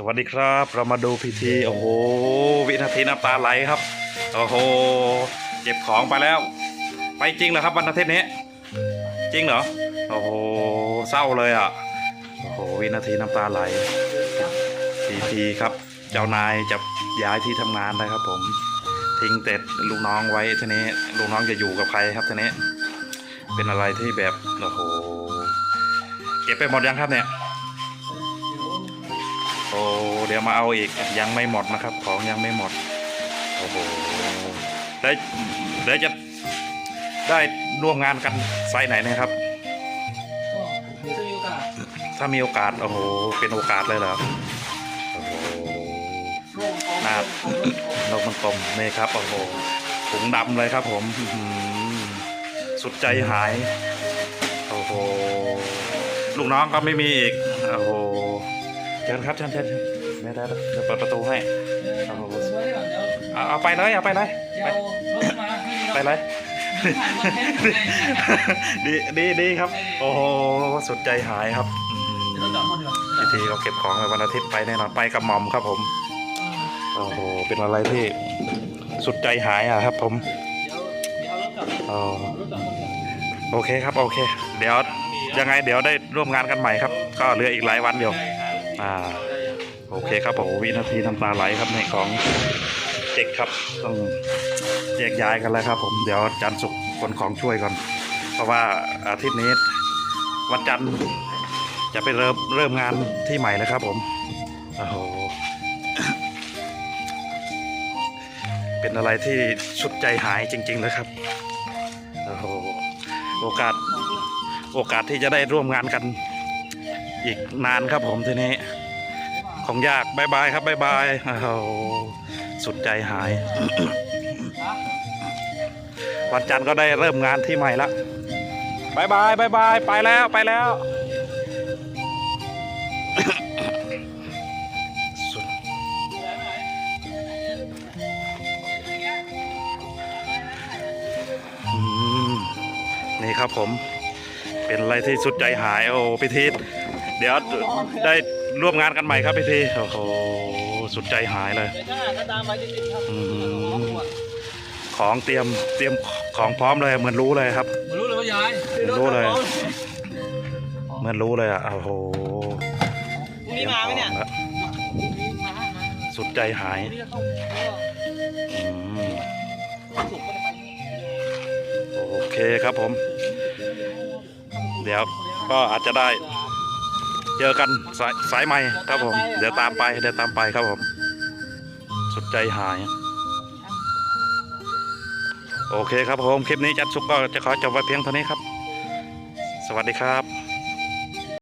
สวัสดีครับ เรามาดูพิธี โอ้โห วินาทีน้ำตาไหลครับ โอ้โห เก็บของไปแล้ว ไปจริงเหรอครับวันอาทิตย์นี้ จริงเหรอ โอ้โห เศร้าเลยอะ โอ้โห วินาทีน้ำตาไหล พิธีครับ เจ้านายจะย้ายที่ทำงานนะครับ ผม ทิ้งเต็ดลูกน้องไว้ทีนี้ ลูกน้องจะอยู่กับใครครับทีนี้ เป็นอะไรที่แบบ โอ้โห เก็บไปหมดยังครับเนี่ย โอ้เดี๋ยวมาเอาอีกยังไม่หมดนะครับ ของยังไม่หมดโอ้โหได้เดี๋ยวจะได้ร่วมงานกันไซส์ไหนนะครับก็เดี๋ยวจะมีโอกาสถ้ามีโอกาสโอ้โหเป็นโอกาสเลยเหรอโอ้โหนาร่วมกองนกมันกลมนี่ครับโอ้โหถุงดำเลยครับผมสุดใจหาย โอ้โห ลูกน้องก็ไม่มีอีก โอ้โห ชิญครับเชิญเชิญเชิญเดี๋ยวเดี๋ยวเดี๋ยวเปิดประตูให้เดี๋ยวเอาไว้ก่อนเดี๋ยวเอาเอาไปเลยเอาไปเลยเดี๋ยวไปเอารถมาให้เราไปเลยถ่ายมาแค่ไหนดีดีดีครับ โอ้โหสุดใจหายครับอื้อหืเดี๋ยวเราอจอดหมดเดี๋ยวพิธีเราเก็บของในวันอาทิตย์ไปแน่นอนไปกับหมอมครับผมโอ้โหเป็นอะไรที่สุดใจหายอะครับผมเดี๋ยวเดี๋ยวเอารถกลับอ๋อเอารถกลับก่อนโอเคครับโอเค เดี๋ยวยังไงเดี๋ยวได้ร่วมงานกันใหม่ครับ ก็เหลืออีกหลายวันอยู่ อ่าโอเคครับผมวินาทีน้ำตาไหลครับในของเด็กครับต้องแยกย้ายกันแล้วครับ ผมเดี๋ยวจันสุกคนของช่วยก่อน เพราะว่าอาทิตย์นี้วันจันทร์จะไปเริ่มเริ่มงานที่ใหม่แล้วครับ ผมโอ้โหเป็นอะไรที่สุดใจหายจริงๆเลยครับโอ้โหโอกาสโอกาสที่จะได้ร่วมงานกัน อีกนานครับผมทีนี้คงยากบายบายครับบายบายโอ้โหสุดใจหาย วันจันทร์ก็ได้เริ่มงานที่ใหม่ละบายบายบายบายไปแล้วไปแล้ว นี่ครับผม เป็นอะไรที่สุดใจหายโอ้พิธี เดี๋ยวได้ร่วมงานกันใหม่ครับพิธีโอ้โหสุดใจหายเลยเดี๋ยวถ้าถ้าตามไปติดๆครับอืมเอาของของเตรียมเตรียมของพร้อมเลยเหมือนรู้เลยครับไม่รู้เลยว่ายายรู้เลยเหมือนรู้เลยอะโอ้โหพรุ่งนี้มาไหมเนี่ยตรีของละสุดใจหายพรุ่งนี้ก็ต้องก็อืมวันศุกร์ก็จะไปโอเคครับผม เดี๋ยวก็อาจจะได้ เจอกันสายสายใหม่ครับผม เดี๋ยวตามไปเดี๋ยวตามไปครับผม สุดใจหาย โอเคครับผม คลิปนี้จัดซุกก็จะขอจบไว้เพียงเท่านี้ครับ สวัสดีครับ